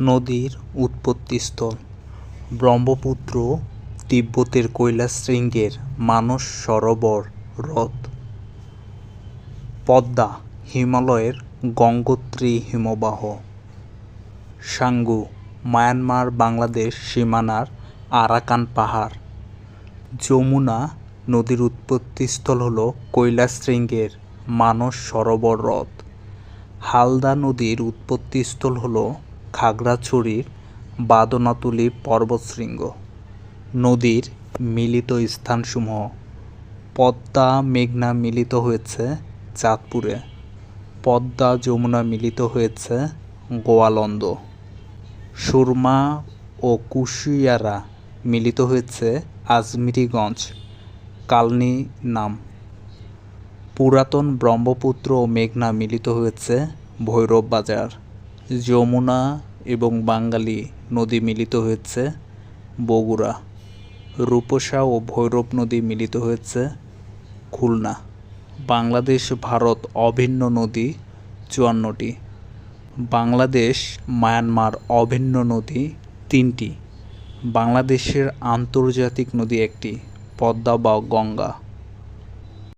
নদীর উৎপত্তিস্থল ব্রহ্মপুত্র তিব্বতের কৈলাসশৃঙ্গের মানস সরোবর হ্রদ। পদ্মা হিমালয়ের গঙ্গোত্রী হিমবাহ। সাঙ্গু, মায়ানমার, বাংলাদেশ সীমানার আরাকান পাহাড়। যমুনা নদীর উৎপত্তিস্থল হল কৈলাসশৃঙ্গের মানস সরোবর হ্রদ। হালদা নদীর উৎপত্তিস্থল হল খাগড়াছড়ির বাদনাতুলি পর্বতশৃঙ্গ, নদীর মিলিত স্থানসমূহ। পদ্মা, মেঘনা মিলিত হয়েছে চাঁদপুরে। পদ্মা, যমুনা মিলিত হয়েছে গোয়ালন্দ। সুরমা ও কুশিয়ারা মিলিত হয়েছে আজমিরিগঞ্জ, কালনি নাম। পুরাতন ব্রহ্মপুত্র ও মেঘনা মিলিত হয়েছে ভৈরব বাজার। যমুনা এবং বাঙালি নদী মিলিত হয়েছে। বগুড়া, রূপসা ও ভৈরব নদী মিলিত হয়েছে। খুলনা, বাংলাদেশ, ভারত অভিন্ন নদী চুয়ান্নটি। বাংলাদেশ, মায়ানমার অভিন্ন নদী তিনটি। বাংলাদেশের আন্তর্জাতিক নদী একটি, পদ্মা বা গঙ্গা।